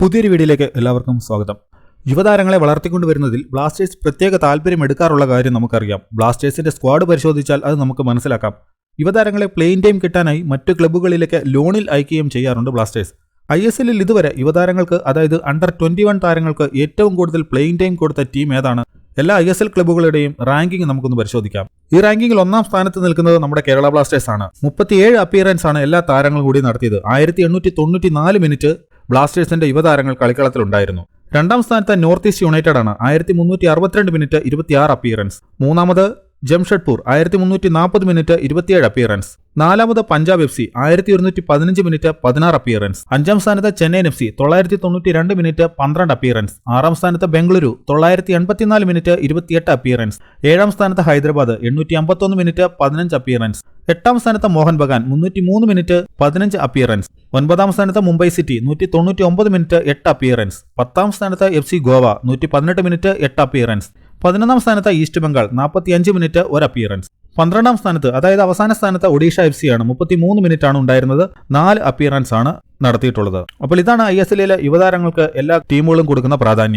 പുതിയൊരു വീഡിയോയിലേക്ക് എല്ലാവർക്കും സ്വാഗതം. യുവതാരങ്ങളെ വളർത്തിക്കൊണ്ടുവരുന്നതിൽ ബ്ലാസ്റ്റേഴ്സ് പ്രത്യേക താല്പര്യം എടുക്കാറുള്ള കാര്യം നമുക്കറിയാം. ബ്ലാസ്റ്റേഴ്സിന്റെ സ്ക്വാഡ് പരിശോധിച്ചാൽ അത് നമുക്ക് മനസ്സിലാക്കാം. യുവതാരങ്ങളെ പ്ലെയിൻ ടൈം കിട്ടാനായി മറ്റു ക്ലബ്ബുകളിലേക്ക് ലോണിൽ അയക്കുകയും ചെയ്യാറുണ്ട് ബ്ലാസ്റ്റേഴ്സ്. ഐ എസ് എല്ലിൽ ഇതുവരെ യുവതാരങ്ങൾക്ക് അതായത് അണ്ടർ ട്വന്റി വൺ താരങ്ങൾക്ക് ഏറ്റവും കൂടുതൽ പ്ലെയിൻ ടൈം കൊടുത്ത ടീം ഏതാണ്? എല്ലാ ഐ എസ് എൽ ക്ലബ്ബുകളുടെയും റാങ്കിംഗ് നമുക്കൊന്ന് പരിശോധിക്കാം. ഈ റാങ്കിങ്ങിൽ ഒന്നാം സ്ഥാനത്ത് നിൽക്കുന്നത് നമ്മുടെ കേരള ബ്ലാസ്റ്റേഴ്സ് ആണ് മുപ്പത്തിയേഴ് അപ്പിയറൻസ് ആണ് എല്ലാ താരങ്ങളും കൂടി നടത്തിയത്. ആയിരത്തി എണ്ണൂറ്റി തൊണ്ണൂറ്റി നാല് മിനിറ്റ് ബ്ലാസ്റ്റേഴ്സിന്റെ യുവതാരങ്ങൾ കളിക്കളത്തിലുണ്ടായിരുന്നു രണ്ടാം സ്ഥാനത്ത് നോർത്ത് ഈസ്റ്റ് യുണൈറ്റഡ് ആണ് ആയിരത്തി മുന്നൂറ്റി അറുപത്തിരണ്ട് മിനിറ്റ് ഇരുപത്തിയാറ് അപ്പിയറൻസ് മൂന്നാമത് ജംഷഡ്പൂർ ആയിരത്തി മുന്നൂറ്റി നാൽപ്പത് മിനിറ്റ് ഇരുപത്തിയേഴ് അപ്പിയറൻസ് നാലാമത് പഞ്ചാബ് എഫ് സി ആയിരത്തി ഒരുന്നൂറ്റി പതിനഞ്ച് മിനിറ്റ് പതിനാറ് അപ്പിയറൻസ് അഞ്ചാം സ്ഥാനത്ത് ചെന്നൈയിൻ എഫ് സി തൊള്ളായിരത്തി തൊണ്ണൂറ്റി രണ്ട് മിനിറ്റ് പന്ത്രണ്ട് അപ്പിയറൻസ് ആറാം സ്ഥാനത്ത് ബംഗളൂരു തൊള്ളായിരത്തി എൺപത്തിനാല് മിനിറ്റ് ഇരുപത്തിയെട്ട് അപ്പിയറൻസ് ഏഴാം സ്ഥാനത്ത് ഹൈദരാബാദ് എണ്ണൂറ്റി അമ്പത്തൊന്ന് മിനിറ്റ് പതിനഞ്ച് അപ്പിയറൻസ് എട്ടാം സ്ഥാനത്ത് മോഹൻ ബഗാൻ മുന്നൂറ്റി മൂന്ന് മിനിറ്റ് പതിനഞ്ച് അപ്പിയറൻസ് ഒൻപതാം സ്ഥാനത്ത് മുംബൈ സിറ്റി നൂറ്റി തൊണ്ണൂറ്റി ഒമ്പത് മിനിറ്റ് എട്ട് അപ്പിയറൻസ് പത്താം സ്ഥാനത്ത് എഫ് സി ഗോവ നൂറ്റി പതിനെട്ട് മിനിറ്റ് എട്ട് അപ്പിയറൻസ് പതിനൊന്നാം സ്ഥാനത്ത് ഈസ്റ്റ് ബംഗാൾ നാൽപ്പത്തി അഞ്ച് മിനിറ്റ് ഒരു അപ്പിയറൻസ് പന്ത്രണ്ടാം സ്ഥാനത്ത് അതായത് അവസാന സ്ഥാനത്ത് ഒഡീഷ എഫ് സി ആണ്. മുപ്പത്തി മൂന്ന് മിനിറ്റ് ആണ് ഉണ്ടായിരുന്നത്. നാല് അപ്പിയറൻസ് ആണ് നടത്തിയിട്ടുള്ളത്. അപ്പോൾ ഇതാണ് ഐ എസ് എല്ലിലെ യുവതാരങ്ങൾക്ക് എല്ലാ ടീമുകളും കൊടുക്കുന്ന പ്രാധാന്യം.